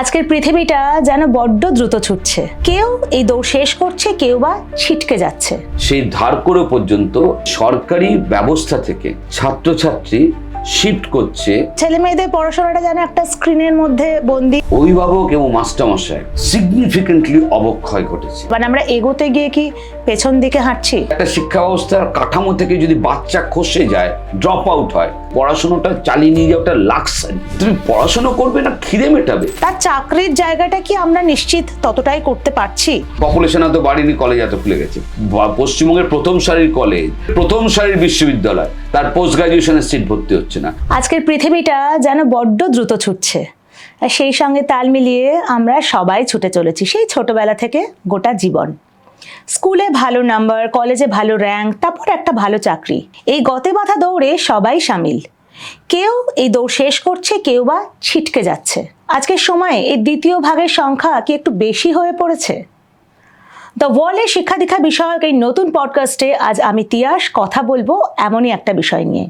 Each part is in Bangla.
আজকের পৃথিবীটা যেন বড্ড দ্রুত ছুটছে। কেউ এই দৌড় শেষ করছে কেউ বা ছিটকে যাচ্ছে। সেই ধার করে পর্যন্ত সরকারি ব্যবস্থা থেকে ছাত্রছাত্রী শিফট করছে। ছেলে মেয়েদের পড়াশোনাটা যেন একটা স্ক্রিনের মধ্যে বন্দি। অভিভাবক এবং মাস্টারমশাই সিগনিফিকেন্টলি অবক্ষয় ঘটেছে। মানে আমরা এগোতে গিয়ে কি পেছন দিকে হাঁটছি। একটা শিক্ষা ব্যবস্থার কাঠামো থেকে যদি বাচ্চা খসে যায় ড্রপ আউট হয় পড়াশোনাটা চালিয়ে নিয়ে যাওয়াটা লাক্সারি তুমি পড়াশোনা করবে না খিদে মেটাবে? তার চাকরির জায়গাটা কি আমরা নিশ্চিত ততটাই করতে পারছি? পপুলেশন এত বাড়িনি কলেজ এত খুলে গেছে। পশ্চিমবঙ্গের প্রথম সারির কলেজ প্রথম সারির বিশ্ববিদ্যালয় তার পোস্ট গ্রাজুয়েশনের সিট ভর্তি হচ্ছে না। আজকের পৃথিবীটা যেন বড্ড দ্রুত ছুটছে। সেই সঙ্গে তাল মিলিয়ে আমরা সবাই ছুটে চলেছি সেই ছোটবেলা থেকে গোটা জীবন। স্কুলে ভালো নাম্বার, কলেজে ভালো র্যাঙ্ক তারপর একটা ভালো চাকরি। এই গতে বাঁধা দৌড়ে সবাই সামিল। কেউ এই দৌড় শেষ করছে, কেউ বা ছিটকে যাচ্ছে। আজকের সময়ে এই দ্বিতীয় ভাগের সংখ্যা কি একটু বেশি হয়ে পড়েছে? দ্য ওয়ার্ল্ডের শিক্ষা দীক্ষা বিষয়ক এই নতুন পডকাস্টে আজ আমি তিয়াস কথা বলব এমনই একটা বিষয় নিয়ে।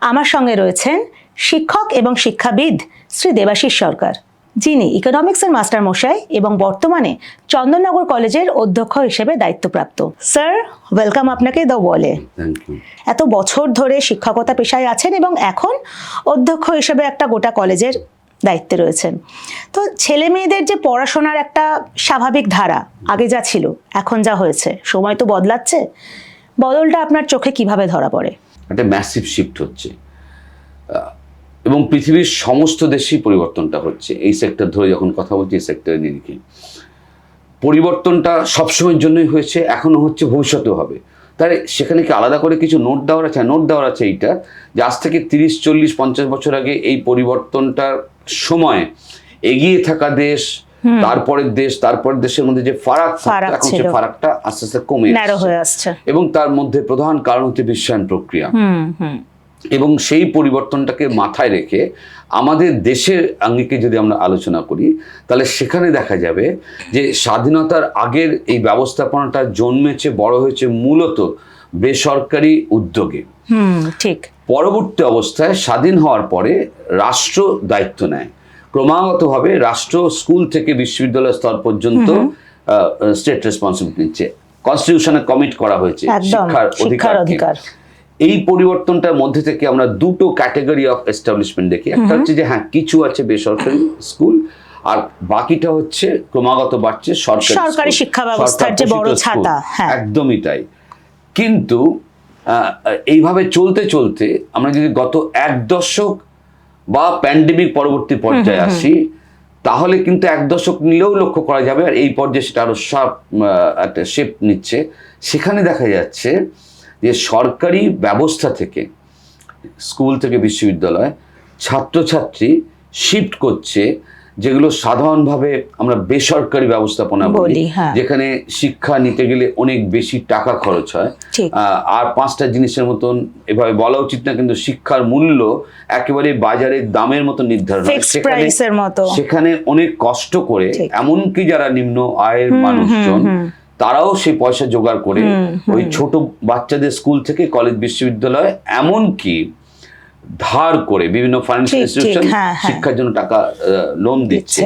আমার সঙ্গে রয়েছেন শিক্ষক এবং শিক্ষাবিদ শ্রী দেবাশিস সরকার। যিনি ইকোনমিক্সের মাস্টার মশাই এবং বর্তমানে চন্দননগর কলেজের অধ্যক্ষ হিসেবে দায়িত্বপ্রাপ্ত। স্যার ওয়েলকাম আপনাকে দ্য ইউ এত বছর ধরে শিক্ষকতা পেশায় আছেন এবং এখন অধ্যক্ষ হিসেবে একটা গোটা কলেজের দায়িত্বে রয়েছেন। তো ছেলে মেয়েদের যে পড়াশোনার একটা স্বাভাবিক ধারা আগে যা ছিল এখন যা হয়েছে সময় তো বদলাচ্ছে। বদলটা আপনার চোখে কীভাবে ধরা পড়ে? একটা ম্যাসিভ শিফট হচ্ছে। এবং পৃথিবীর সমস্ত দেশেই পরিবর্তনটা হচ্ছে। এই সেক্টর ধরে যখন কথা বলছি এই সেক্টরের নিরিখে। পরিবর্তনটা সবসময়ের জন্যই হয়েছে এখনও হচ্ছে ভবিষ্যতেও হবে। তাই সেখানে কি আলাদা করে কিছু নোট দেওয়ার আছে? নোট দেওয়ার আছে এইটা যে আজ থেকে তিরিশ চল্লিশ পঞ্চাশ বছর আগে এই পরিবর্তনটার সময় এগিয়ে থাকা দেশ তারপরের দেশ তারপরের দেশের মধ্যে যে ফারাক এখন সে ফারাকটা আস্তে আস্তে কমে হয়ে আসছে। এবং তার মধ্যে প্রধান কারণ হচ্ছে বিশ্বায়ন প্রক্রিয়া। হুম হুম। এবং সেই পরিবর্তনটাকে মাথায় রেখে আমাদের দেশের আঙ্গিকে যদি আমরা আলোচনা করি তাহলে সেখানে দেখা যাবে যে স্বাধীনতার আগের এই ব্যবস্থাপনাটা জন্মেছে বড় হয়েছে মূলত বেসরকারি উদ্যোগে। ঠিক। পরবর্তী অবস্থায় স্বাধীন হওয়ার পরে রাষ্ট্র দায়িত্ব নেয়। ক্রমাগতভাবে রাষ্ট্র স্কুল থেকে বিশ্ববিদ্যালয় স্তর পর্যন্ত স্টেট রেসপন্সিবিলিটি নিচ্ছে। কনস্টিটিউশনে কমিট করা হয়েছে। শিক্ষার অধিকার। এই পরিবর্তনটার মধ্যে থেকে আমরা দুটো ক্যাটাগরি অফ এস্টাবলিশমেন্ট দেখি। একটা হচ্ছে যে হ্যাঁ কিছু আছে বেসরকারি স্কুল আর বাকিটা হচ্ছে ক্রমাগত বাড়ছে সরকারি সরকারি শিক্ষা ব্যবস্থার যে বড় ছাতা, হ্যাঁ। একদমই তাই। কিন্তু এইভাবে চলতে চলতে আমরা যদি গত এক দশক বা প্যান্ডেমিক পরবর্তী পর্যায়ে আসি তাহলে কিন্তু এক দশক নিলেও লক্ষ্য করা যাবে। আর এই পর্যায়ে সেটা আরও শার্প একটা শেপ নিচ্ছে। সেখানে দেখা যাচ্ছে যে সরকারি ব্যবস্থা থেকে স্কুল থেকে বিশ্ববিদ্যালয় ছাত্রছাত্রী শিফট করছে যেগুলো সাধারণভাবে আমরা বেসরকারি ব্যবস্থাপনা বলি, হ্যাঁ। যেখানে শিক্ষা নিতে গেলে অনেক বেশি টাকা খরচ হয়। আর পাঁচটা জিনিসের মতন এভাবে বলা উচিত না কিন্তু শিক্ষার মূল্য একেবারে বাজারের দামের মতো নির্ধারণ সেখানে অনেক কষ্ট করে এমনকি যারা নিম্ন আয়ের মানুষজন তারাও সেই পয়সা জোগাড় করে ওই ছোট বাচ্চাদের স্কুল থেকে কলেজ বিশ্ববিদ্যালয় এমনকি ধার করে বিভিন্ন ফাইন্যান্সিয়াল ইনস্টিটিউশন। শিক্ষার জন্য টাকা লোন দিচ্ছে।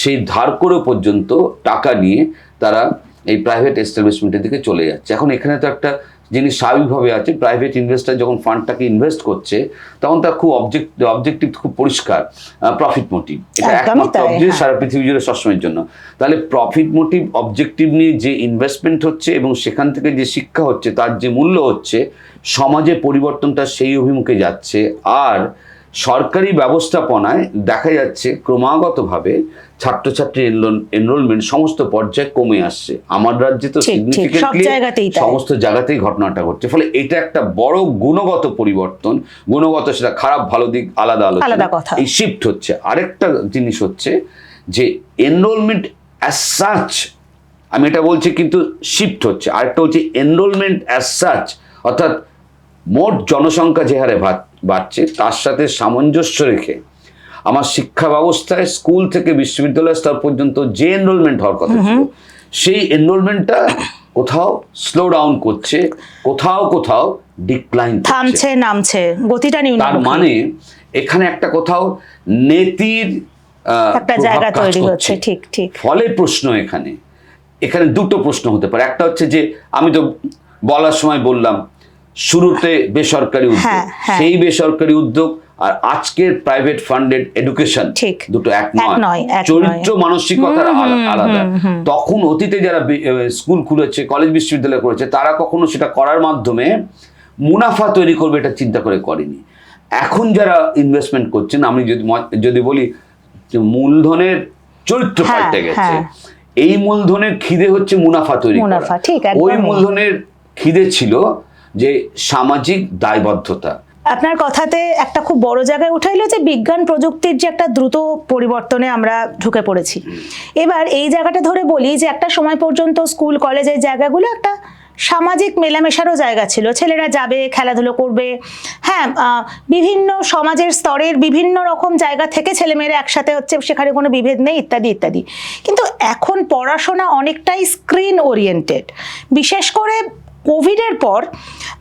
সেই ধার করে পর্যন্ত টাকা নিয়ে তারা এই প্রাইভেট এস্টাবলিশমেন্টের দিকে চলে যাচ্ছে এখন এখানে তো একটা জিনিস স্বাভাবিকভাবে আছে প্রাইভেট ইনভেস্টার যখন ফান্ডটাকে ইনভেস্ট করছে তখন তার খুব অবজেক্ট অবজেক্টিভ খুব পরিষ্কার প্রফিট মোটিভ এটা একমাত্র অবজেক্ট হ্যাঁ। সারা পৃথিবী জুড়ে সবসময়ের জন্য। তাহলে প্রফিট মোটিভ অবজেক্টিভ নিয়ে যে ইনভেস্টমেন্ট হচ্ছে এবং সেখান থেকে যে শিক্ষা হচ্ছে তার যে মূল্য হচ্ছে সমাজে পরিবর্তনটা সেই অভিমুখে যাচ্ছে। আর সরকারি ব্যবস্থাপনায় দেখা যাচ্ছে ক্রমাগতভাবে ছাত্রছাত্রী এনরোলমেন্ট সমস্ত পর্যায়ে কমে আসছে। আমার রাজ্যে তো। সমস্ত জায়গাতেই ঘটনাটা ঘটছে। ফলে এটা একটা বড় গুণগত পরিবর্তন। গুণগত সেটা খারাপ ভালো দিক আলাদা আলাদা কথা। এই শিফট হচ্ছে। আরেকটা জিনিস হচ্ছে যে এনরোলমেন্ট অ্যাজ সাচ আমি এটা বলছি কিন্তু শিফট হচ্ছে। আরেকটা হচ্ছে এনরোলমেন্ট অ্যাজ সাচ অর্থাৎ মোট জনসংখ্যা যে হারে বাড়ছে তার সাথে সামঞ্জস্য রেখে আমার শিক্ষা ব্যবস্থায় স্কুল থেকে বিশ্ববিদ্যালয় স্তর পর্যন্ত যে এনরোলমেন্ট হওয়ার কথা ছিল সেই এনরোলমেন্টটা কোথাও স্লো ডাউন করছে কোথাও কোথাও ডিক্লাইন থামছে নামছে গতিটা নিম্ন তার মানে এখানে একটা কোথাও নেতির একটা জায়গা তৈরি হচ্ছে ঠিক ঠিক। ফলে প্রশ্ন এখানে। এখানে দুটো প্রশ্ন হতে পারে। একটা হচ্ছে যে আমি তো বলার সময় বললাম শুরুতে বেসরকারি উদ্যোগ হ্যাঁ, হ্যাঁ। সেই বেসরকারি উদ্যোগ আর আজকের প্রাইভেট ফান্ডেড এডুকেশন। দুটো এক নয় চরিত্র মানসিকতার আলাদা। তখন অতীতে যারা স্কুল খুলেছে কলেজ বিশ্ববিদ্যালয় করেছে তারা কখনো সেটা করার মাধ্যমে মুনাফা তৈরি করবে এটা চিন্তা করে করেনি এখন যারা ইনভেস্টমেন্ট করছেন আমি যদি যদি বলি মূলধনের চরিত্র হ্যাঁ, পাল্টে গেছে। এই মূলধনের খিদে হচ্ছে মুনাফা তৈরি করা। ওই মূলধনের খিদে ছিল যে সামাজিক দায়বদ্ধতা। আপনার কথাতে একটা খুব বড় জায়গায় উঠাইলো যে বিজ্ঞান প্রযুক্তির যে একটা দ্রুত পরিবর্তনে আমরা ঢুকে পড়েছি। এবার এই জায়গাটা ধরে বলি যে একটা সময় পর্যন্ত স্কুল কলেজের জায়গাগুলো একটা সামাজিক মেলামেশারও জায়গা ছিল। ছেলেরা যাবে খেলাধুলো করবে। হ্যাঁ বিভিন্ন সমাজের স্তরের বিভিন্ন রকম জায়গা থেকে ছেলেমেয়েরা একসাথে হচ্ছে সেখানে কোনো বিভেদ নেই ইত্যাদি ইত্যাদি। কিন্তু এখন পড়াশোনা অনেকটাই স্ক্রিন ওরিয়েন্টেড বিশেষ করে কোভিডের পর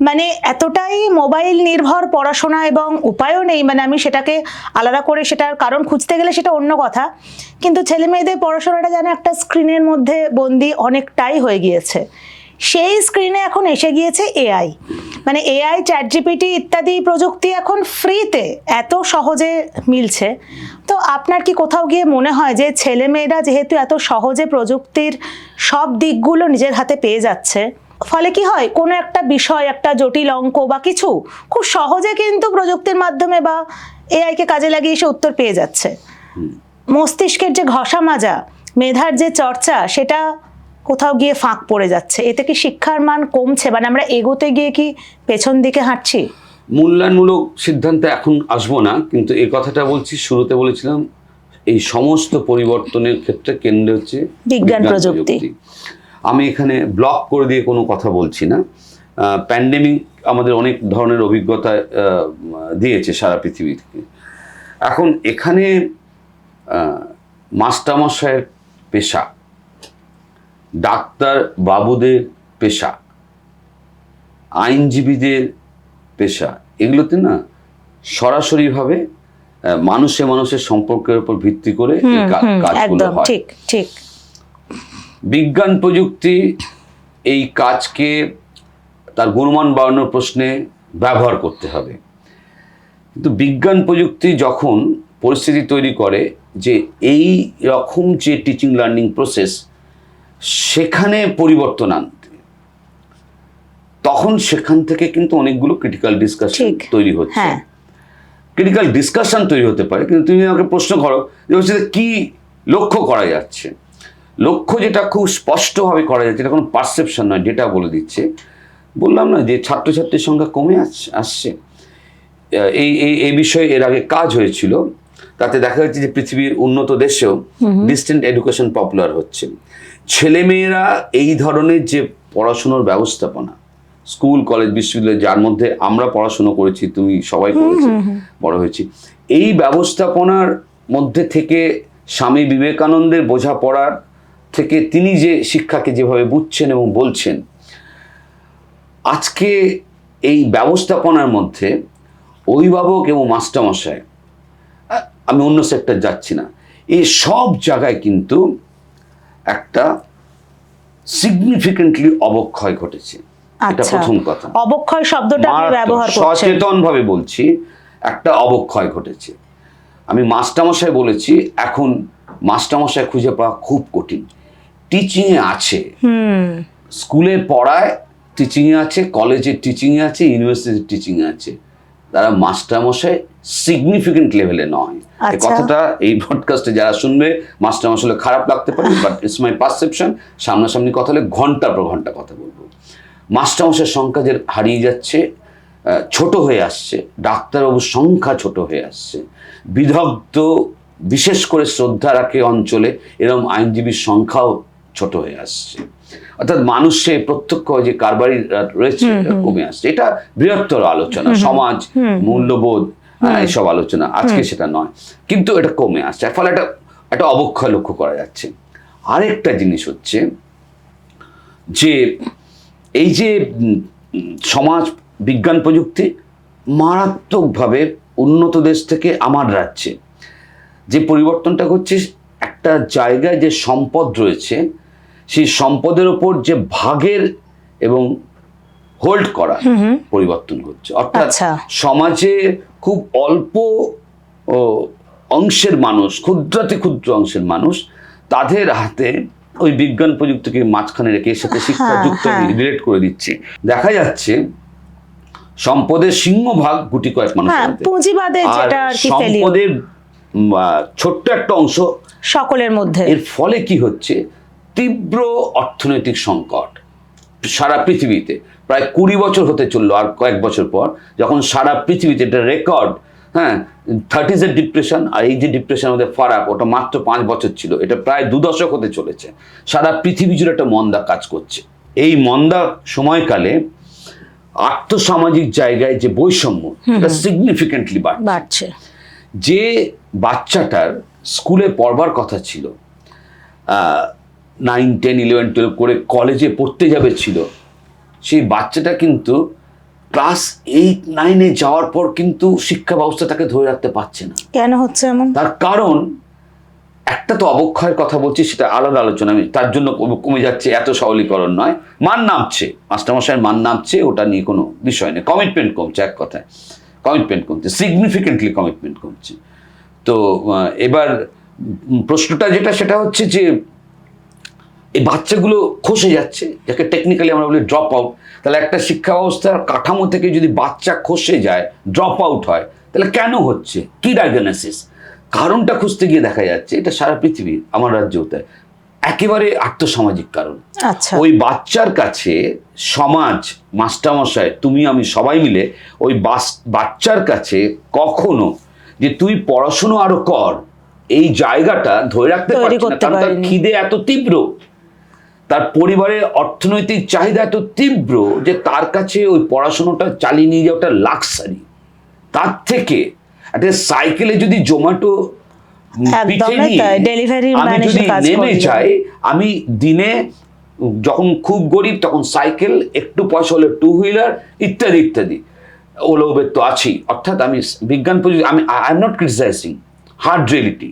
মানে এতটাই মোবাইল নির্ভর পড়াশোনা এবং উপায়ও নেই মানে আমি সেটাকে আলাদা করে সেটার কারণ খুঁজতে গেলে সেটা অন্য কথা। কিন্তু ছেলে মেয়েদের পড়াশোনাটা যেন একটা স্ক্রিনের মধ্যে বন্দি অনেকটাই হয়ে গিয়েছে। সেই স্ক্রিনে এখন এসে গিয়েছে এআই মানে এআই চ্যাট জিপিটি ইত্যাদি প্রযুক্তি এখন ফ্রিতে এত সহজে মিলছে। তো আপনার কি কোথাও গিয়ে মনে হয় যে ছেলেমেয়েরা যেহেতু এত সহজে প্রযুক্তির সব দিকগুলো নিজের হাতে পেয়ে যাচ্ছে ফলে কি হয়? কোনো একটা বিষয় একটা জটিল অঙ্ক বা কিছু খুব সহজে কিন্তু প্রযুক্তির মাধ্যমে বা এআইকে কাজে লাগিয়ে সে উত্তর পেয়ে যাচ্ছে। মস্তিষ্কের যে ঘষা মাজা মেধার যে চর্চা সেটা কোথাও গিয়ে ফাঁক পড়ে যাচ্ছে। এতে কি শিক্ষার মান কমছে? মানে আমরা এগোতে গিয়ে কি পেছন দিকে হাঁটছি? মূল্যায়নমূলক সিদ্ধান্তে এখন আসব না কিন্তু এই কথাটা বলছি শুরুতে বলেছিলাম এই সমস্ত পরিবর্তনের ক্ষেত্রে কেন্দ্র হচ্ছে বিজ্ঞান প্রযুক্তি। আমি এখানে ব্লক করে দিয়ে কোনো কথা বলছি না। প্যান্ডেমিক আমাদের অনেক ধরনের অভিজ্ঞতা দিয়েছে সারা পৃথিবী থেকে। এখন এখানে মাস্টারমশাইয়ের পেশা ডাক্তার বাবুদের পেশা আইনজীবীদের পেশা এগুলোতে না সরাসরিভাবে মানুষে মানুষের সম্পর্কের উপর ভিত্তি করে কাজগুলো হয়। ঠিক ঠিক। বিজ্ঞান প্রযুক্তি এই কাজকে তার গুণমান বাড়ানোর প্রশ্নে ব্যবহার করতে হবে। কিন্তু বিজ্ঞান প্রযুক্তি যখন পরিস্থিতি তৈরি করে যে এই রকম যে টিচিং লার্নিং প্রসেস সেখানে পরিবর্তন আনতে তখন সেখান থেকে কিন্তু অনেকগুলো ক্রিটিক্যাল ডিসকাশন তৈরি হচ্ছে। ক্রিটিক্যাল ডিসকাশন তৈরি হতে পারে কিন্তু তুমি আমাকে প্রশ্ন করো যে হচ্ছে যে কি লক্ষ্য করা যাচ্ছে? লক্ষ্য যেটা খুব স্পষ্টভাবে করা যাচ্ছে এটা কোনো পারসেপশন নয় যেটা বলে দিচ্ছে বললাম না যে ছাত্রছাত্রীর সংখ্যা কমে আসছে। আসছে এই এই এই বিষয়ে এর আগে কাজ হয়েছিল তাতে দেখা যাচ্ছে যে পৃথিবীর উন্নত দেশেও ডিস্টেন্ট এডুকেশন পপুলার হচ্ছে। ছেলেমেয়েরা এই ধরনের যে পড়াশুনোর ব্যবস্থাপনা স্কুল কলেজ বিশ্ববিদ্যালয় যার মধ্যে আমরা পড়াশুনো করেছি তুমি সবাই করেছি বড় হয়েছি এই ব্যবস্থাপনার মধ্যে থেকে স্বামী বিবেকানন্দের বোঝাপড়ার থেকে তিনি যে শিক্ষাকে যেভাবে বুঝছেন এবং বলছেন আজকে এই ব্যবস্থাপনার মধ্যে অভিভাবক এবং মাস্টারমশাই আমি অন্য সেক্টর যাচ্ছি না এই সব জায়গায় কিন্তু একটা সিগনিফিকেন্টলি অবক্ষয় ঘটেছে। এটা আচ্ছা। প্রথম কথা। অবক্ষয় শব্দটা ব্যবহার সচেতন ভাবে বলছি একটা অবক্ষয় ঘটেছে। আমি মাস্টারমশাই বলেছি এখন মাস্টারমশাই খুঁজে পাওয়া খুব কঠিন। টিচিংয়ে আছে। স্কুলে পড়ায় টিচিংয়ে আছে কলেজে টিচিংয়ে আছে ইউনিভার্সিটি টিচিংয়ে আছে। তারা মাস্টারমশাই সিগনিফিকেন্ট লেভেলে নয়। এই আচ্ছা। কথাটা এই পডকাস্টে যারা শুনবে মাস্টারমশাই হলে খারাপ লাগতে পারে বাট ইটস মাই পারসেপশন সামনাসামনি কথা হলে ঘণ্টার পর ঘণ্টা কথা বলব। মাস্টারমশাইয়ের সংখ্যা যে হারিয়ে যাচ্ছে ছোট হয়ে আসছে ডাক্তারবাবুর সংখ্যা ছোট হয়ে আসছে। বিদগ্ধ বিশেষ করে শ্রদ্ধা রাখে অঞ্চলে এরকম আইনজীবীর সংখ্যাও ছোট হয়ে আসছে। অর্থাৎ মানুষে প্রত্যক্ষ যে কারবারি রয়েছে কমে আসছে। এটা বৃহত্তর আলোচনা সমাজ মূল্যবোধ এসব আলোচনা। আজকে সেটা নয়। কিন্তু এটা কমে আসছে। ফলে একটা একটা অবক্ষয় লক্ষ্য করা যাচ্ছে। আরেকটা জিনিস হচ্ছে যে এই যে সমাজ বিজ্ঞান প্রযুক্তি মারাত্মকভাবে উন্নত দেশ থেকে আমার রাজ্যে। যে পরিবর্তনটা হচ্ছে একটা জায়গায় যে সম্পদ রয়েছে সেই সম্পদের ওপর যে ভাগের এবং হোল্ড করা পরিবর্তন হচ্ছে অর্থাৎ আচ্ছা। সমাজে খুব অল্প অংশের মানুষ ক্ষুদ্রাতি ক্ষুদ্র অংশের মানুষ তাদের হাতে ওই বিজ্ঞান প্রযুক্তিকে মাঝখানে রেখে এর সাথে শিক্ষা হ্যাঁ, যুক্ত হ্যাঁ। রিলেট করে দিচ্ছি। দেখা যাচ্ছে সম্পদের সিংহভাগ গুটি কয়েক মানুষের হ্যাঁ সম্পদের ছোট্ট একটা অংশ সকলের মধ্যে। এর ফলে কি হচ্ছে? তীব্র অর্থনৈতিক সংকট সারা পৃথিবীতে। প্রায় কুড়ি বছর হতে চলল আর কয়েক বছর পর যখন সারা পৃথিবীতে এটা রেকর্ড হ্যাঁ থার্টিজের ডিপ্রেশন আর এই যে ডিপ্রেশন মধ্যে ফারাক ওটা মাত্র পাঁচ বছর ছিল এটা প্রায় দু দশক হতে চলেছে। সারা পৃথিবী জুড়ে একটা মন্দা কাজ করছে। এই মন্দা সময়কালে আর্থসামাজিক জায়গায় যে বৈষম্য সেটা সিগনিফিকেন্টলি বাড়ছে। বাড়ছে। যে বাচ্চাটার স্কুলে পড়বার কথা ছিল নাইন টেন ইলেভেন টুয়েলভ করে কলেজে পড়তে যাবে ছিল। সেই বাচ্চাটা কিন্তু ক্লাস এইট নাইনে যাওয়ার পর কিন্তু শিক্ষা ব্যবস্থা তাকে ধরে রাখতে পারছে না। কেন হচ্ছে এমন? তার কারণ একটা তো অবক্ষয়ের কথা বলছি সেটা আলাদা আলোচনা। আমি তার জন্য কমে- যাচ্ছে এত সবলীকরণ নয়। মান নামছে। মাস্টারমশাইয়ের মান নামছে ওটা নিয়ে কোনো বিষয় নেই। কমিটমেন্ট কমছে এক কথায়। কমিটমেন্ট কমছে। সিগনিফিকেন্টলি কমিটমেন্ট কমছে। তো এবার প্রশ্নটা যেটা সেটা হচ্ছে যে এই বাচ্চাগুলো খসে যাচ্ছে যাকে টেকনিক্যালি আমরা বলি ড্রপ আউট তাহলে একটা শিক্ষা ব্যবস্থার কাঠামো থেকে যদি বাচ্চা খসে যায় ড্রপ আউট হয় তাহলে কেন হচ্ছে? কি ডায়াগনোসিস কারণটা খুঁজতে গিয়ে দেখা যাচ্ছে এটা সারা পৃথিবীর আমার রাজ্যেও তাই একেবারে আর্থসামাজিক কারণ। আচ্ছা। ওই বাচ্চার কাছে সমাজ মাস্টারমশাই তুমি আমি সবাই মিলে ওই বাচ্চার কাছে কখনো যে তুই পড়াশুনো আরও কর এই জায়গাটা ধরে রাখতে পারছি না কারণ তার খিদে এত তীব্র। তার পরিবারের অর্থনৈতিক চাহিদা এত তীব্র যে তার কাছে ওই পড়াশোনাটা চালিয়ে নিয়ে যাওয়াটা লাক্সারি তার থেকে একটা সাইকেলে যদি জোম্যাটো আমি যদি নেমে। যাই আমি দিনে যখন খুব গরিব তখন সাইকেল একটু পয়সা হলে টু হুইলার ইত্যাদি ইত্যাদি। ওলো তো আছেই। অর্থাৎ আমি বিজ্ঞান প্রযুক্তি আমি I am not criticising hard reality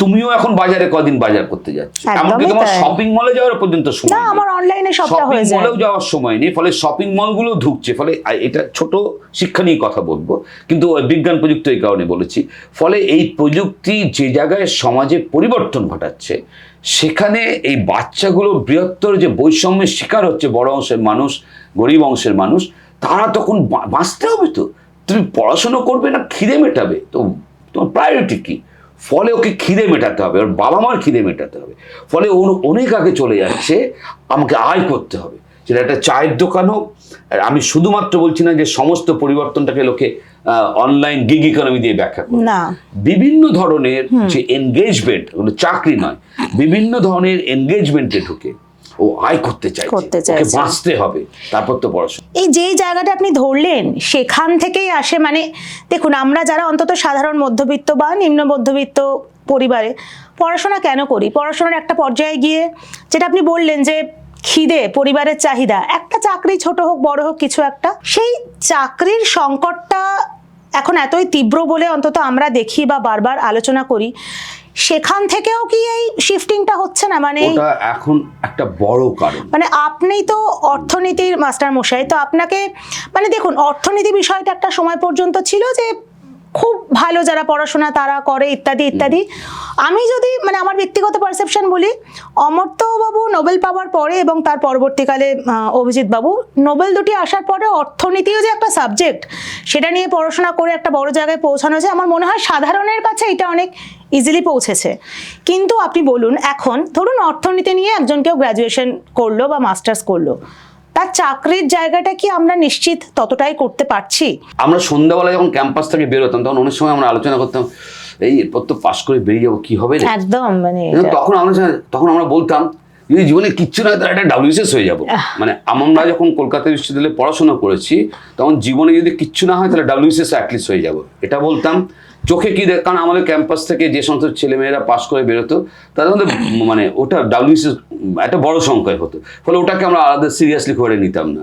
তুমিও এখন বাজারে কদিন বাজার করতে যাচ্ছ? এমনকি তোমার। শপিং মলে যাওয়ার পর্যন্ত সময় না আমার অনলাইনে সবটা হয়ে যায়। মলেও যাওয়ার সময় নেই ফলে শপিং মলগুলো ঢুকছে। ফলে এটা ছোট শিক্ষা নিয়ে কথা বলব কিন্তু বিজ্ঞান প্রযুক্তি এই কারণে বলেছি। ফলে এই প্রযুক্তি যে জায়গায় সমাজে পরিবর্তন ঘটাচ্ছে সেখানে এই বাচ্চাগুলো বৃহত্তর যে বৈষম্যের শিকার হচ্ছে বড় অংশের মানুষ গরিব অংশের মানুষ তারা তখন বাঁচতে হবে তো? তুমি পড়াশোনা করবে না খিদে মেটাবে। তো তোমার প্রায়োরিটি কি? ফলে ওকে খিদে মেটাতে হবে ওর বাবা মার খিদে মেটাতে হবে। ফলে ও অনেক আগে চলে যাচ্ছে আমাকে আয় করতে হবে। সেটা একটা চায়ের দোকান হোক আর আমি শুধুমাত্র বলছি না যে সমস্ত পরিবর্তনটাকে লোকে অনলাইন গিগ ইকোনমি দিয়ে ব্যাখ্যা করে না। বিভিন্ন ধরনের যে এনগেজমেন্ট চাকরি নয় বিভিন্ন ধরনের এনগেজমেন্টে ঢুকে। ও আয় করতে চাইছে। করতে ওকে বাঁচতে হবে। তারপর তো পড়াশোনা। এই যেই জায়গাটা আপনি ধরলেন সেখান থেকেই আসে মানে দেখুন আমরা যারা অন্তত সাধারণ মধ্যবিত্ত বা নিম্ন মধ্যবিত্ত পরিবারে পড়াশোনা কেন করি? পড়াশোনার একটা পর্যায়ে গিয়ে যেটা আপনি বললেন যে খিদে পরিবারের চাহিদা একটা চাকরি ছোট হোক বড় হোক কিছু একটা সেই চাকরির সংকটটা এখন এতই তীব্র বলে অন্তত আমরা দেখি বা বারবার আলোচনা করি সেখান থেকেও কি এই শিফটিংটা হচ্ছে না? মানে ওটা এখন একটা বড় কারণ। মানে আপনি তো অর্থনীতির মাস্টার মশাই তো আপনাকে মানে দেখুন অর্থনীতি বিষয়টা একটা সময় পর্যন্ত ছিল যে খুব ভালো যারা পড়াশোনা তারা করে ইত্যাদি ইত্যাদি। আমি যদি মানে আমার ব্যক্তিগত পারসেপশন বলি অমর্ত্যবাবু নোবেল পাওয়ার পরে এবং তার পরবর্তীকালে অভিজিৎ বাবু নোবেল দুটি আসার পরে অর্থনীতিও যে একটা সাবজেক্ট সেটা নিয়ে পড়াশোনা করে একটা বড় জায়গায় পৌঁছানো যায় আমার মনে হয় সাধারণের কাছে এটা অনেক ইজিলি পৌঁছেছে। কিন্তু আপনি বলুন এখন ধরুন অর্থনীতি নিয়ে একজন কেউ গ্র্যাজুয়েশন করল বা মাস্টার্স করল তার চাকরির জায়গাটা কি আমরা নিশ্চিত ততটাই করতে পারছি? আমরা সন্ধ্যাবেলা যখন ক্যাম্পাস থেকে বেরোতাম তখন অনেক সময় আমরা আলোচনা করতাম এই এরপর তো পাশ করে বেরিয়ে যাব কি হবে একদম মানে তখন আমরা তখন আমরা বলতাম যদি জীবনে কিচ্ছু না হয় তাহলে একটা ডাব্লিউসিএস হয়ে যাব। মানে আমরা যখন কলকাতা বিশ্ববিদ্যালয়ে পড়াশোনা করেছি তখন জীবনে যদি কিচ্ছু না হয় তাহলে ডাব্লিউসিএস অ্যাটলিস্ট হয়ে যাব। এটা বলতাম। চোখে কি দেখ কারণ আমাদের ক্যাম্পাস থেকে যে সমস্ত ছেলেমেয়েরা পাশ করে বেরোতো, তাদের মধ্যে মানে ওটা ডাব্লিউসি একটা বড় সংখ্যায় হতো। ফলে ওটাকে আমরা আলাদা সিরিয়াসলি করে নিতাম না।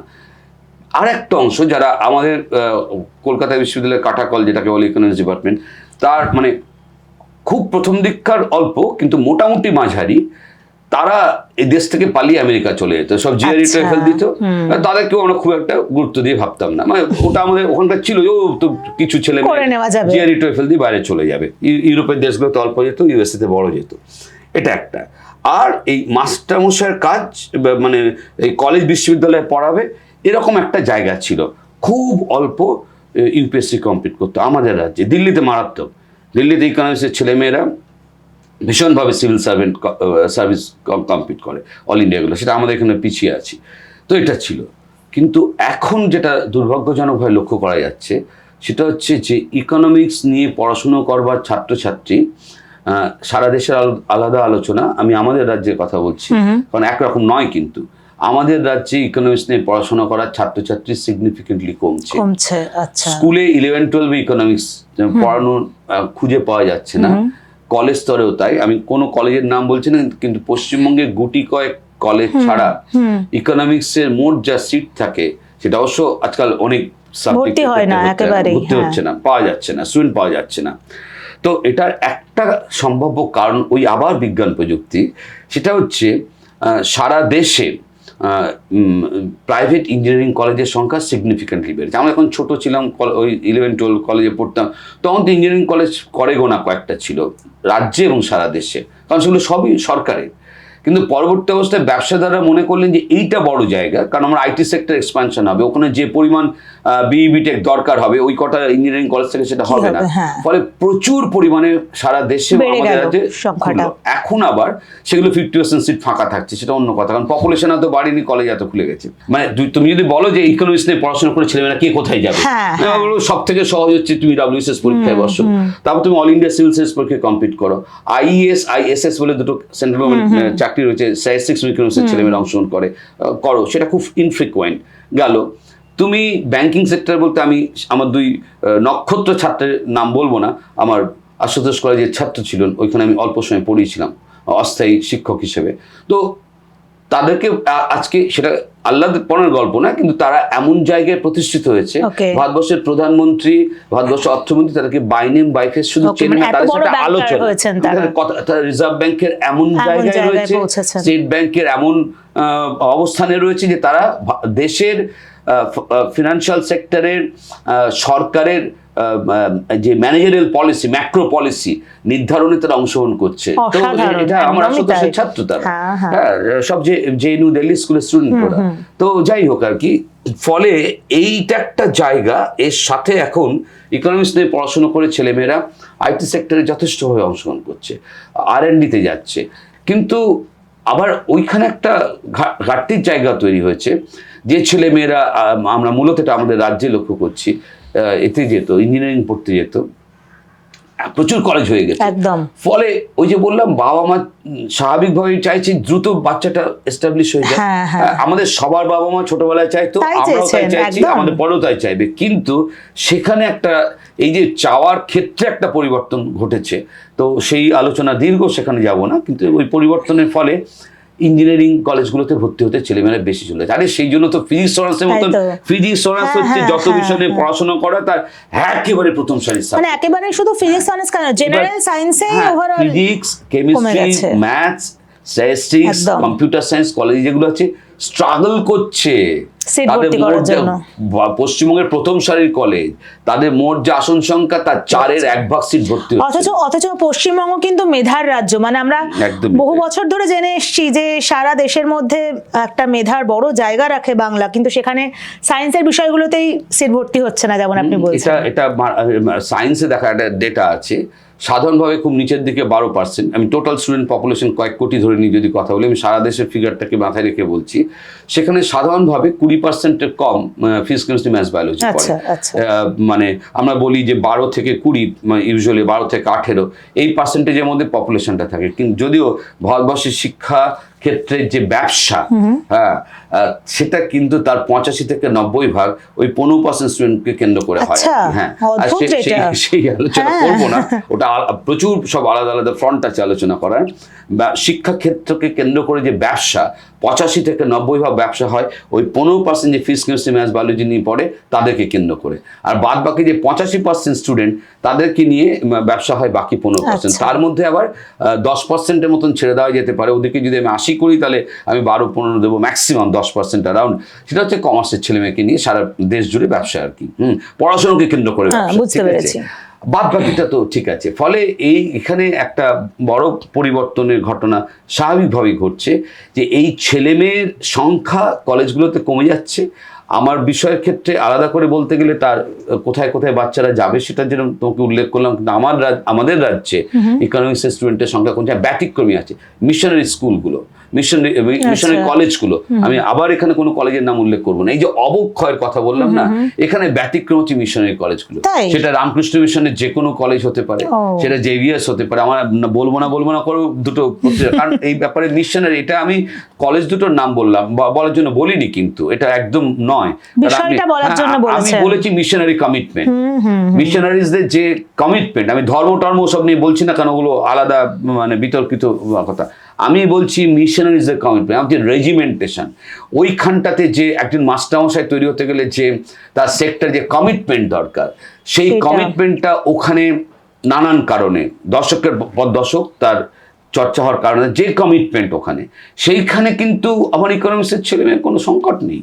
আর একটা অংশ যারা আমাদের কলকাতা বিশ্ববিদ্যালয়ের কাটাকল যেটাকে বলে ইকোনমিক্স ডিপার্টমেন্ট তার মানে খুব প্রথম দিককার অল্প, কিন্তু মোটামুটি মাঝারি। তারা এই দেশ থেকে পালিয়ে আমেরিকা চলে যেত। সব জিআরই আচ্ছা, ট্রাইফেল দিত। তাদেরকেও আমরা খুব একটা গুরুত্ব দিয়ে ভাবতাম না। মানে ওটা আমাদের ওখানকার ছিল ও তো কিছু ছেলে জিআরই ট্রাইফেল দিয়ে বাইরে চলে যাবে। ইউ- ইউরোপের দেশগুলোতে অল্প যেত ইউএসএ তে বড় যেত। এটা একটা। আর এই মাস্টারমশাইয়ের কাজ মানে এই কলেজ বিশ্ববিদ্যালয়ে পড়াবে এরকম একটা জায়গা ছিল। খুব অল্প ইউপিএসসি কমপ্লিট করতো। আমাদের রাজ্যে। দিল্লিতে মারাত্মক। দিল্লিতে ইকোনমিক্সের ছেলেমেয়েরা ভীষণভাবে সিভিল সার্ভেন্ট সার্ভিস কমপ্লিট করে অল ইন্ডিয়াগুলো সেটা আমাদের এখানে পিছিয়ে আছি। তো এটা ছিল। কিন্তু এখন যেটা দুর্ভাগ্যজনকভাবে লক্ষ্য করা যাচ্ছে সেটা হচ্ছে যে ইকোনমিক্স নিয়ে পড়াশুনো করবার ছাত্রছাত্রী সারা দেশের আলাদা আলোচনা আমি আমাদের রাজ্যের কথা বলছি কারণ একরকম নয় কিন্তু। আমাদের রাজ্যে ইকোনমিক্স নিয়ে পড়াশোনা করার ছাত্রছাত্রী সিগনিফিকেন্টলি কমছে। কমছে আচ্ছা। স্কুলে ইলেভেন টুয়েলভ ইকোনমিক্স পড়ানো খুঁজে পাওয়া যাচ্ছে না। কলেজ স্তরেও তাই। আমি কোনো কলেজের নাম বলছি না কিন্তু- পশ্চিমবঙ্গে গুটি কয়েক কলেজ ছাড়া ইকোনমিক্সের মোট যা সিট থাকে সেটা অবশ্য আজকাল অনেক ভর্তি হয় না, ক্ষেত্রে ভর্তি হ্যাঁ। হচ্ছে না পাওয়া যাচ্ছে না স্টুডেন্ট পাওয়া যাচ্ছে না। তো এটার একটা সম্ভাব্য কারণ ওই আবার বিজ্ঞান প্রযুক্তি সেটা হচ্ছে সারা দেশে প্রাইভেট ইঞ্জিনিয়ারিং কলেজের সংখ্যা সিগনিফিকেন্টলি বেড়েছে। আমরা এখন ছোটো ছিলাম ওই ইলেভেন টুয়েলভ কলেজে পড়তাম। তখন তো ইঞ্জিনিয়ারিং কলেজ করে গোনা কয়েকটা ছিল, রাজ্যে এবং সারা দেশে। কারণ সেগুলো সবই সরকারের। কিন্তু পরবর্তী অবস্থায় ব্যবসাদাররা মনে করলেন যে এইটা বড় জায়গা কারণ আমার আইটি সেক্টর এক্সপানশন হবে ওখানে যে পরিমাণ বিই টেক দরকার হবে ওই কটা ইঞ্জিনিয়ারিং কলেজ থেকে সেটা হবে না। হ্যাঁ। ফলে প্রচুর পরিমাণে সারা দেশে আমাদের রাজ্যে এখন আবার সেগুলো ফিফটি পার্সেন্ট সিট ফাঁকা থাকছে সেটা অন্য কথা কারণ পপুলেশন এত বাড়েনি কলেজ এত খুলে গেছে। মানে তুমি যদি বলো যে ইকোনমিক্স নিয়ে পড়াশোনা করে ছেলেমেয়েরা কে কোথায় যাবে? হ্যাঁ, হ্যাঁ। সব থেকে সহজ হচ্ছে তুমি ডাব্লিউএসএস পরীক্ষায় বসো। তারপর তুমি অল ইন্ডিয়া সিভিল সার্ভিস পরীক্ষায় কমপ্লিট করো। আইএস আইএসএস বলে দুটো সেন্ট্রাল গভর্নমেন্ট চাকরি রয়েছে স্ট্যাটিস্টিক্স ইকোনমিক্সের ছেলেমেয়েরা অংশগ্রহণ করে করো সেটা খুব ইনফ্রিকুয়েন্ট গেল। তুমি ব্যাংকিং সেক্টর বলতে আমি আমার দুই নক্ষত্র ছাত্রের নাম বলব না আমার আশুতোষ কলেজের ছাত্র ছিলেন ওইখানে আমি অল্প সময় পড়িয়েছিলাম অস্থায়ী শিক্ষক হিসেবে। তো তাদেরকে আজকে সেটা আল্লাহর গল্প না কিন্তু তারা এমন জায়গায় প্রতিষ্ঠিত হয়েছে। ভারতবর্ষের প্রধানমন্ত্রী ভারতবর্ষের অর্থমন্ত্রী তাদেরকে বাইনেম বাইফেস শুধু চেনে মানে না তাদের সাথে আলোচনা। রিজার্ভ ব্যাংকের এমন জায়গায় রয়েছে স্টেট ব্যাংকের এমন অবস্থানে রয়েছে যে তারা দেশের ফিনান্সিয়াল সেক্টরের সরকারের যে ম্যানেজারিয়াল পলিসি ম্যাক্রো পলিসি নির্ধারণে তারা অংশগ্রহণ করছে। তো এটা আমার আশুতোষের ছাত্র তারা হ্যাঁ, সব যে যে নিউ দিল্লি স্কুলের স্টুডেন্ট ওরা। তো যাই হোক আর কি ফলে এইটা একটা জায়গা এর সাথে এখন ইকোনমিক্স নিয়ে পড়াশোনা করে ছেলেমেয়েরা আইটি সেক্টরে যথেষ্টভাবে অংশগ্রহণ করছে আর এন ডিতে যাচ্ছে। কিন্তু আবার ওইখানে একটা ঘাটতির জায়গা তৈরি হয়েছে যে ছেলেমেয়েরা আম, আমরা মূলত এটা আমাদের রাজ্যে লক্ষ্য করছি এতে যেত ইঞ্জিনিয়ারিং পড়তে যেত। প্রচুর কলেজ হয়ে গেছে। একদম। ফলে ওই যে বললাম বাবা মা স্বাভাবিকভাবেই চাইছে দ্রুত বাচ্চাটা এস্টাবলিশ হয়ে যায়। হ্যাঁ, হ্যাঁ। আমাদের সবার বাবা মা ছোটবেলায় চাইতো আমরাও তাই চাইছি আমাদের পরেও তাই চাইবে। কিন্তু সেখানে একটা এই যে চাওয়ার ক্ষেত্রে একটা পরিবর্তন ঘটেছে। তো সেই আলোচনা দীর্ঘ সেখানে যাব না। কিন্তু ওই পরিবর্তনের ফলে ইঞ্জিনিয়ারিং কলেজগুলোতে ভর্তি হতে ছেলেমেয়েরা বেশি চলে যায় আরে সেই জন্য তো ফিজিক্স অনার্সের মতন ফিজিক্স অনার্স হ্যাঁ, হচ্ছে হ্যাঁ, যত হ্যাঁ, বিষয় নিয়ে। পড়াশোনা করা তার একেবারে প্রথম সারির মানে একেবারে শুধু ফিজিক্স অনার্স কেন জেনারেল সায়েন্সে overall physics chemistry. Maths statistics computer science college যেগুলো আছে স্ট্রাগল করছে। তাদের মোট পশ্চিমবঙ্গের প্রথম সারির কলেজ তাদের মোট যে আসন সংখ্যা তার চারের এক ভাগ সিট ভর্তি অথচ অথচ পশ্চিমবঙ্গ কিন্তু মেধার রাজ্য। মানে আমরা বহু বছর ধরে জেনে এসেছি যে সারা দেশের মধ্যে একটা মেধার বড় জায়গা রাখে বাংলা। কিন্তু সেখানে সায়েন্সের বিষয়গুলোতেই সিট ভর্তি হচ্ছে না যেমন আপনি বলছেন। এটা এটা সায়েন্সে দেখা একটা ডেটা আছে। সাধারণভাবে খুব নিচের দিকে বারো পার্সেন্ট আমি টোটাল স্টুডেন্ট পপুলেশন কয়েক কোটি ধরে নিয়ে যদি কথা বলি। আমি সারা দেশের ফিগারটাকে মাথায় রেখে বলছি। সেখানে সাধারণভাবে কুড়ি পার্সেন্টের কম ফিজিক্স কেমিস্ট্রি ম্যাথস বায়োলজি পড়ে। মানে আমরা বলি যে বারো থেকে কুড়ি ইউজুয়ালি বারো থেকে আঠেরো এই পার্সেন্টেজের মধ্যে পপুলেশনটা থাকে। কিন্তু যদিও ভারতবর্ষের শিক্ষা ক্ষেত্রে যে ব্যবসা হ্যাঁ সেটা কিন্তু তার পঁচাশি থেকে নব্বই ভাগ ওই পনেরো পার্সেন্ট স্টুডেন্টকে কেন্দ্র করে হয়। আচ্ছা, হ্যাঁ আর সেই- আলোচনা হ্যাঁ। করব না। ওটা প্রচুর সব আলাদা আলাদা ফ্রন্ট আছে আলোচনা করার। বা শিক্ষা ক্ষেত্রকে কেন্দ্র করে যে ব্যবসা পঁচাশি থেকে নব্বই ভাগ ব্যবসা হয় ওই পনেরো পার্সেন্ট যে ফিস কেমিস্ট্রি ম্যাথস বায়োলজি নিয়ে পড়ে তাদেরকে কেন্দ্র করে। আর বাদ বাকি যে পঁচাশি পার্সেন্ট স্টুডেন্ট তাদেরকে নিয়ে ব্যবসা হয় বাকি পনেরো পার্সেন্ট আচ্ছা। তার মধ্যে আবার দশ পার্সেন্টের মতন ছেড়ে দেওয়া যেতে পারে। ওদেরকে যদি আমি আশি করি তাহলে আমি বারো পনেরো দেবো ম্যাক্সিমাম দশ পার্সেন্ট অ্যারাউন্ড সেটা হচ্ছে কমার্সের ছেলে মেয়েকে নিয়ে সারা দেশ জুড়ে ব্যবসা আর কি। হুম পড়াশোনাকে কেন্দ্র করে হ্যাঁ, ঠিক আছে? বাদ বাকিটা তো ঠিক আছে। ফলে এই এখানে একটা বড় পরিবর্তনের ঘটনা স্বাভাবিকভাবেই ঘটছে যে এই ছেলেমেয়ের সংখ্যা কলেজগুলোতে কমে যাচ্ছে। আমার বিষয়ের ক্ষেত্রে আলাদা করে বলতে গেলে তার কোথায় কোথায় বাচ্চারা যাবে সেটা যেরকম তোমাকে উল্লেখ করলাম কিন্তু আমার আমাদের রাজ্যে ইকোনমিক্সের স্টুডেন্টের সংখ্যা কমছে ব্যতিক্রমী আছে। মিশনারি স্কুলগুলো মিশনারি মিশনারি কলেজগুলো আমি আবার এখানে কোনো কলেজের নাম উল্লেখ করব না। এই যে অবক্ষয়ের কথা বললাম না এখানে ব্যতিক্রম হচ্ছে মিশনারি কলেজগুলো? সেটা রামকৃষ্ণ মিশনের যে কোনো কলেজ হতে পারে সেটা জেভিয়ার্স হতে পারে। আমার বলব না বলব না করে দুটো কারণ এই ব্যাপারে মিশনারি এটা আমি কলেজ দুটোর নাম বললাম বলার জন্য বলিনি কিন্তু এটা একদম নয়। আমি- হ্যাঁ। বলেছি মিশনারি কমিটমেন্ট মিশনারিজদের যে কমিটমেন্ট আমি ধর্ম টর্ম সব নিয়ে বলছি না কেন ওগুলো আলাদা মানে বিতর্কিত কথা। আমি বলছি মিশনারিজদের কমিটমেন্ট আমাদের রেজিমেন্টেশন ওইখানটাতে যে একজন মাস্টারমশাই তৈরি হতে গেলে যে তার সেক্টর যে কমিটমেন্ট দরকার সেই। কমিটমেন্টটা ওখানে নানান কারণে দর্শকের পর দশক তার চর্চা হওয়ার কারণে যে কমিটমেন্ট ওখানে। সেইখানে কিন্তু আমার ইকোনমিক্সের ছেলে মেয়ের কোনো সংকট নেই।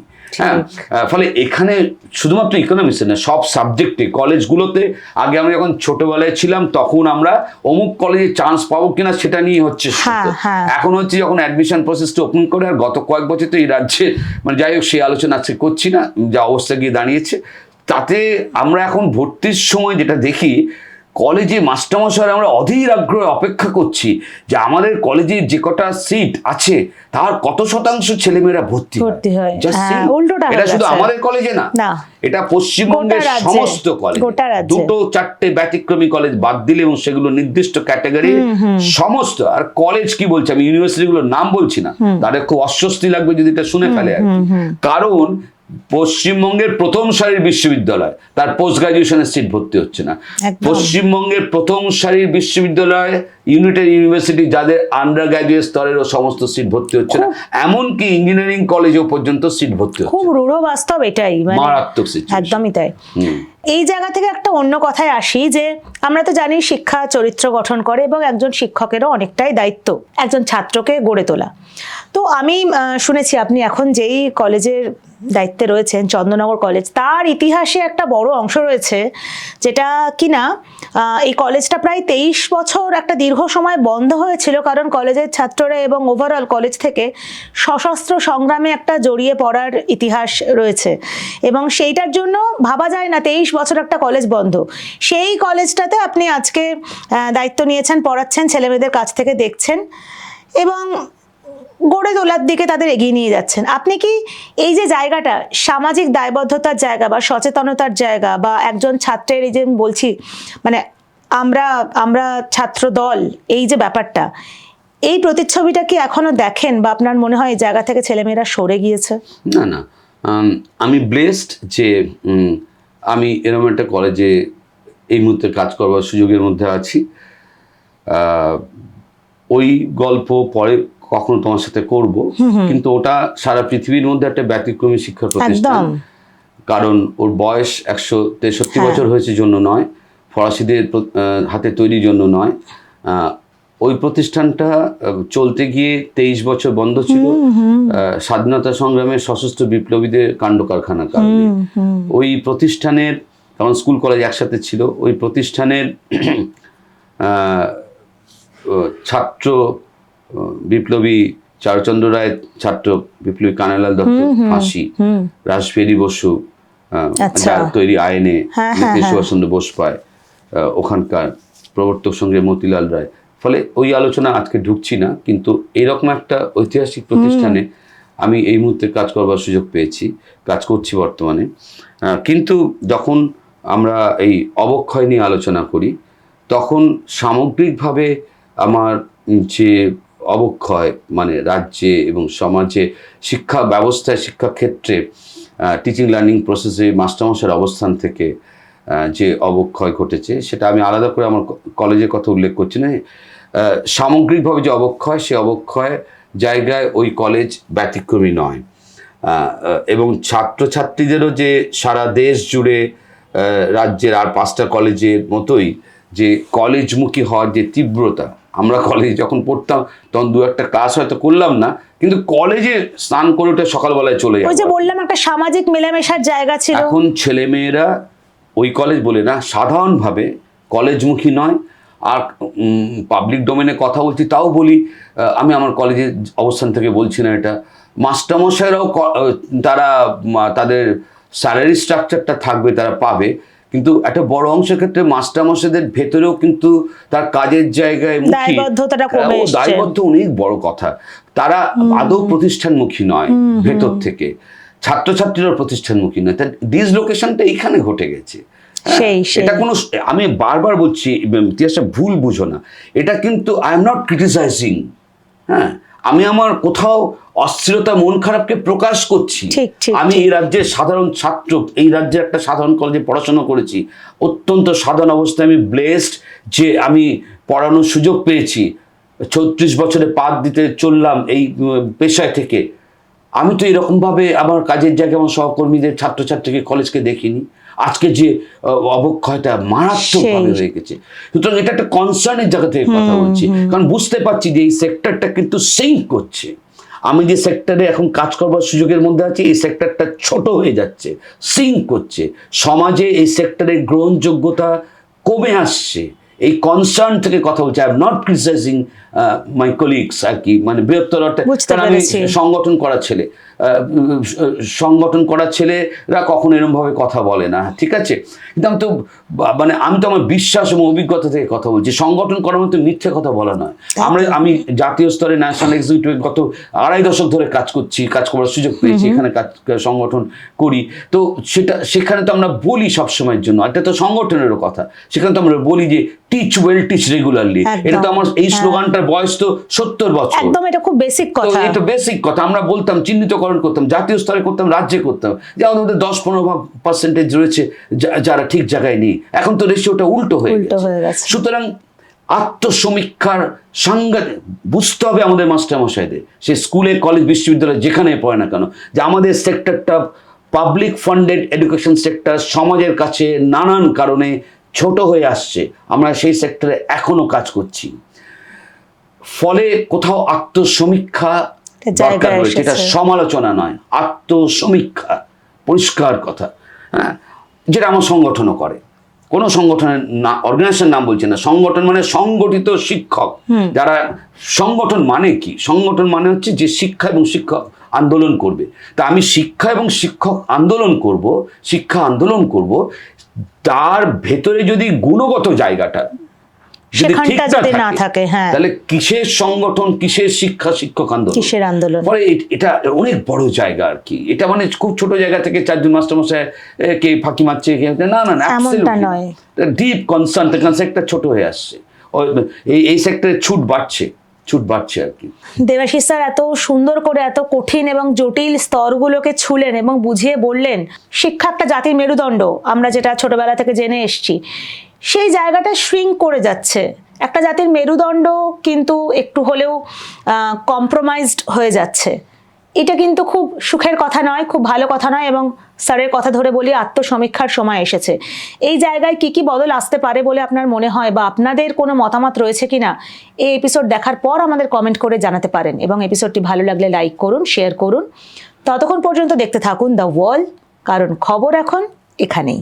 ফলে এখানে শুধুমাত্র ইকোনমিক্সে না সব সাবজেক্টে কলেজগুলোতে আগে আমরা যখন ছোটবেলায় ছিলাম তখন আমরা অমুক কলেজে চান্স পাবো কিনা সেটা নিয়ে হচ্ছে হ্যাঁ। হ্যাঁ। এখন হচ্ছে যখন অ্যাডমিশন প্রসেসটা ওপেন করে আর গত কয়েক বছর তো এই রাজ্যে মানে যাই হোক সেই আলোচনা আজকে করছি না যা অবস্থা গিয়ে দাঁড়িয়েছে তাতে আমরা এখন ভর্তির সময় যেটা দেখি কলেজে মাস্টারমশাই আমরা অধীর আগ্রহে অপেক্ষা করছি যে আমাদের কলেজে যে কটা সিট আছে তার কত শতাংশ ছেলেমেয়েরা ভর্তি। ভর্তি হয়। হ্যাঁ, এটা শুধু আমাদের কলেজে না। এটা পশ্চিমবঙ্গের সমস্ত কলেজ দুটো চারটে ব্যতিক্রমী কলেজ বাদ দিলে এবং সেগুলো নির্দিষ্ট ক্যাটাগরি সমস্ত আর কলেজ কি বলছে? আমি ইউনিভার্সিটিগুলোর নাম বলছি না। তাদের খুব অস্বস্তি লাগবে যদি এটা শুনে ফেলে আর কারণ পশ্চিমবঙ্গের প্রথম সারির বিশ্ববিদ্যালয় তার পোস্ট গ্রাজুয়েশনের সিট ভর্তি হচ্ছে না। পশ্চিমবঙ্গের প্রথম সারির বিশ্ববিদ্যালয় ইউনিটেড ইউনিভার্সিটি যাদের আন্ডার গ্রাজুয়েট স্তরেরও সমস্ত সিট ভর্তি হচ্ছে না এমনকি ইঞ্জিনিয়ারিং কলেজেও পর্যন্ত সিট ভর্তি হচ্ছে। খুব রূঢ় বাস্তব এটাই মানে মারাত্মক। একদমই তাই। এই জায়গা থেকে একটা অন্য কথায় আসি যে আমরা তো জানি শিক্ষা, চরিত্র গঠন করে এবং একজন শিক্ষকেরও অনেকটাই দায়িত্ব একজন ছাত্রকে গড়ে তোলা। তো আমি শুনেছি আপনি এখন যেই কলেজের দায়িত্বে রয়েছেন চন্দ্রনগর কলেজ, তার ইতিহাসে একটা বড় অংশ রয়েছে যেটা কিনা এই কলেজটা প্রায় তেইশ বছর একটা দীর্ঘ সময় বন্ধ হয়েছিল কারণ কলেজের ছাত্ররা এবং ওভারঅল কলেজ থেকে সশস্ত্র সংগ্রামে একটা জড়িয়ে পড়ার ইতিহাস রয়েছে। এবং সেইটার জন্য ভাবা যায় না, তেইশ বছর একটা কলেজ বন্ধ। সেই কলেজটাতে আপনি আজকে দায়িত্ব নিয়েছেন, পড়াচ্ছেন, ছেলেমেয়েদের কাছ থেকে দেখছেন এবং গড়ে তোলার দিকে তাদের এগিয়ে নিয়ে যাচ্ছেন। আপনি কি এই যে জায়গাটা, সামাজিক দায়বদ্ধতার জায়গা বা সচেতনতার জায়গা বা একজন ছাত্রের এই যে বলছি মানে আমরা আমরা ছাত্র দল, এই যে ব্যাপারটা, এই প্রতিচ্ছবিটা কি এখনও দেখেন বা আপনার মনে হয় এই জায়গা থেকে ছেলেমেয়েরা সরে গিয়েছে? না না। আমি ব্লেসড যে আমি এরকম একটা কলেজে এই মুহূর্তে কাজ করবার সুযোগের মধ্যে আছি। ওই গল্প পরে কখনো তোমার সাথে করব। কিন্তু ওটা সারা পৃথিবীর মধ্যে একটা ব্যতিক্রমী শিক্ষা প্রতিষ্ঠান। কারণ ওর বয়স একশো তেষট্টি হ্যাঁ। বছর হয়েছে জন্য নয়। ফরাসিদের হাতে তৈরির জন্য নয়। ওই প্রতিষ্ঠানটা চলতে গিয়ে তেইশ বছর বন্ধ ছিল। স্বাধীনতা সংগ্রামের সশস্ত্র বিপ্লবীদের কাণ্ড কারখানা কারণে। ওই প্রতিষ্ঠানের কারণ স্কুল কলেজ একসাথে ছিল ওই প্রতিষ্ঠানের ছাত্র বিপ্লবী চারুচন্দ্র রায় ছাত্র বিপ্লবী কানালাল দত্ত ফাঁসি রাসবিহারী বসু আচ্ছা। তৈরি আইনে হ্যাঁ, হ্যাঁ, হ্যাঁ। সুভাষচন্দ্র বোস পায় ওখানকার প্রবর্তক সঙ্গে মতিলাল রায়। ফলে ওই আলোচনা আজকে ঢুকছি না কিন্তু এরকম একটা ঐতিহাসিক প্রতিষ্ঠানে আমি এই মুহূর্তে কাজ করবার সুযোগ পেয়েছি কাজ করছি বর্তমানে। কিন্তু যখন আমরা এই অবক্ষয় নিয়ে আলোচনা করি তখন সামগ্রিকভাবে আমার যে অবক্ষয় মানে রাজ্যে এবং সমাজে শিক্ষা ব্যবস্থায় শিক্ষাক্ষেত্রে টিচিং লার্নিং প্রসেসে মাস্টারমশাইয়ের অবস্থান থেকে যে অবক্ষয় ঘটেছে সেটা আমি আলাদা করে আমার কলেজের কথা উল্লেখ করছি না সামগ্রিকভাবে যে অবক্ষয় সে অবক্ষয় জায়গায় ওই কলেজ ব্যতিক্রমী নয়। এবং ছাত্রছাত্রীদেরও যে সারা দেশ জুড়ে রাজ্যের আর পাঁচটা কলেজের মতোই যে কলেজমুখী হওয়ার যে তীব্রতা আমরা কলেজে যখন পড়তাম তখন দু একটা ক্লাস হয়তো করলাম না কিন্তু কলেজে স্নান করে উঠে সকালবেলায় চলে ওই যে বললাম একটা সামাজিক মেলামেশার জায়গা ছিল। এখন ছেলেমেয়েরা ওই কলেজ বলে না সাধারণভাবে কলেজমুখী নয় আর পাবলিক ডোমেনে কথা বলছি তাও বলি আমি আমার কলেজের অবস্থান থেকে বলছি না এটা। মাস্টারমশাইরাও তারা তাদের স্যালারি স্ট্রাকচারটা থাকবে তারা পাবে। কিন্তু একটা বড় অংশের ক্ষেত্রে মাস্টারমশাইদের ভেতরেও কিন্তু তার কাজের জায়গায় হ্যাঁ। দায়বদ্ধ অনেক বড় কথা। তারা আদৌ প্রতিষ্ঠানমুখী নয় ভেতর থেকে। ছাত্রছাত্রীরা প্রতিষ্ঠানমুখী নয়। তার ডিসলোকেশনটা এইখানে ঘটে গেছে। সেই, সেই। এটা কোনো আমি বারবার বলছি ইতিহাসটা ভুল বুঝো না। এটা কিন্তু আই এম নট ক্রিটিসাইজিং হ্যাঁ আমি আমার কোথাও অস্থিরতা মন খারাপকে প্রকাশ করছি। আমি এই রাজ্যের সাধারণ ছাত্র এই রাজ্যের একটা সাধারণ কলেজে পড়াশোনা করেছি। অত্যন্ত সাধারণ অবস্থায় আমি ব্লেসড যে আমি পড়ানোর সুযোগ পেয়েছি। ছত্রিশ বছরে পাত দিতে চললাম এই পেশায় থেকে। আমি তো এরকমভাবে আমার কাজের জায়গায় আমার সহকর্মীদের ছাত্রছাত্রীকে কলেজকে দেখিনি। আজকে যে অবক্ষয়টা মারাত্মকভাবে। হয়ে গেছে। সুতরাং এটা একটা কনসার্নের জায়গা থেকে কথা বলছি। কারণ বুঝতে পারছি যে এই সেক্টরটা কিন্তু সিঙ্ক করছে। আমি যে সেক্টরে এখন কাজ করবার সুযোগের মধ্যে আছি এই সেক্টরটা ছোট হয়ে যাচ্ছে সিঙ্ক করছে। সমাজে এই সেক্টরের গ্রহণযোগ্যতা কমে আসছে। এই কনসার্ন থেকে কথা বলছে। I am not criticising my colleagues আর কি মানে বৃহত্তর অর্থে কারণ আমি সংগঠন করা ছেলে। সংগঠন করা ছেলেরা কখনো এরকম ভাবে কথা বলে না ঠিক আছে? কিন্তু আমি তো মানে আমি তো আমার বিশ্বাস এবং অভিজ্ঞতা থেকে কথা বলছি। সংগঠন করার মতো মিথ্যে কথা বলা নয়। আমরা আমি জাতীয় স্তরে ন্যাশনাল এক্সিকিউটিভ গত আড়াই দশক ধরে কাজ করছি কাজ করার সুযোগ পেয়েছি এখানে কাজ সংগঠন করি। তো সেটা সেখানে তো আমরা বলি সবসময়ের জন্য। এটা তো সংগঠনেরও কথা। সেখানে তো আমরা বলি যে টিচ ওয়েল টিচ রেগুলারলি এটা তো আমার এই হ্যাঁ। স্লোগানটার বয়স তো সত্তর বছর। একদম এটা খুব বেসিক কথা। এটা বেসিক কথা আমরা বলতাম চিহ্নিতকরণ করতাম জাতীয় স্তরে করতাম রাজ্যে করতাম। যে আমাদের দশ পনেরো পার্সেন্টেজ রয়েছে যারা ঠিক জায়গায় নেই। এখন তো রেশিওটা উল্টো হয়ে গেছে। সুতরাং আত্মসমীক্ষার সাংঘাতিক বুঝতে হবে আমাদের মাস্টারমশাইদের। সে স্কুলে কলেজ বিশ্ববিদ্যালয় যেখানে পড়ে না কেন। যে আমাদের সেক্টরটা পাবলিক ফান্ডেড এডুকেশন সেক্টর সমাজের কাছে নানান কারণে ছোট হয়ে আসছে। আমরা সেই সেক্টরে এখনও কাজ করছি। ফলে কোথাও আত্মসমীক্ষা দরকার রয়েছে এটা সমালোচনা নয় আত্মসমীক্ষা পরিষ্কার কথা হ্যাঁ? যেটা আমার সংগঠনও করে। কোনো সংগঠনের না অর্গানাইজেশন নাম বলছে না সংগঠন মানে সংগঠিত শিক্ষক। যারা সংগঠন মানে কি? সংগঠন মানে হচ্ছে যে শিক্ষা এবং শিক্ষক আন্দোলন করবে। তা আমি শিক্ষা এবং শিক্ষক আন্দোলন করব শিক্ষা আন্দোলন করব তার ভেতরে যদি গুণগত জায়গাটা সেখানটা যদি না থাকে, হ্যাঁ। তাহলে কিসের সংগঠন কিসের শিক্ষা শিক্ষক আন্দোলন? কিসের আন্দোলন? এ- এটা অনেক বড় জায়গা আর কি। এটা মানে খুব ছোট জায়গা থেকে চারজন মাস্টারমশাই কে ফাঁকি মারছে কে না না না এমনটা নয়। ডিপ কনসার্ন সেক্টর ছোট হয়ে আসছে। এই এই সেক্টরে ছুট বাড়ছে ছুট বাড়ছে আর কি। দেবাশিস স্যার এত সুন্দর করে এত কঠিন এবং জটিল স্তরগুলোকে ছুলেন এবং বুঝিয়ে বললেন শিক্ষা একটা জাতির মেরুদণ্ড। আমরা যেটা ছোটবেলা থেকে জেনে এসেছি। সেই জায়গাটা শ্রিঙ্ক করে যাচ্ছে। একটা জাতির মেরুদণ্ড কিন্তু একটু হলেও কম্প্রোমাইজড হয়ে যাচ্ছে। এটা কিন্তু খুব সুখের কথা নয়, খুব ভালো কথা নয় এবং স্যারের কথা ধরে বলি আত্মসমীক্ষার সময় এসেছে। এই জায়গায় কি কি বদল আসতে পারে বলে আপনার মনে হয় বা আপনাদের কোনো মতামত রয়েছে কিনা, এই এপিসোড দেখার পর আমাদের কমেন্ট করে জানাতে পারেন এবং এপিসোডটি ভালো লাগলে লাইক করুন শেয়ার করুন। ততক্ষণ পর্যন্ত দেখতে থাকুন দ্য ওয়ার্ল্ড কারণ খবর এখন এখানেই।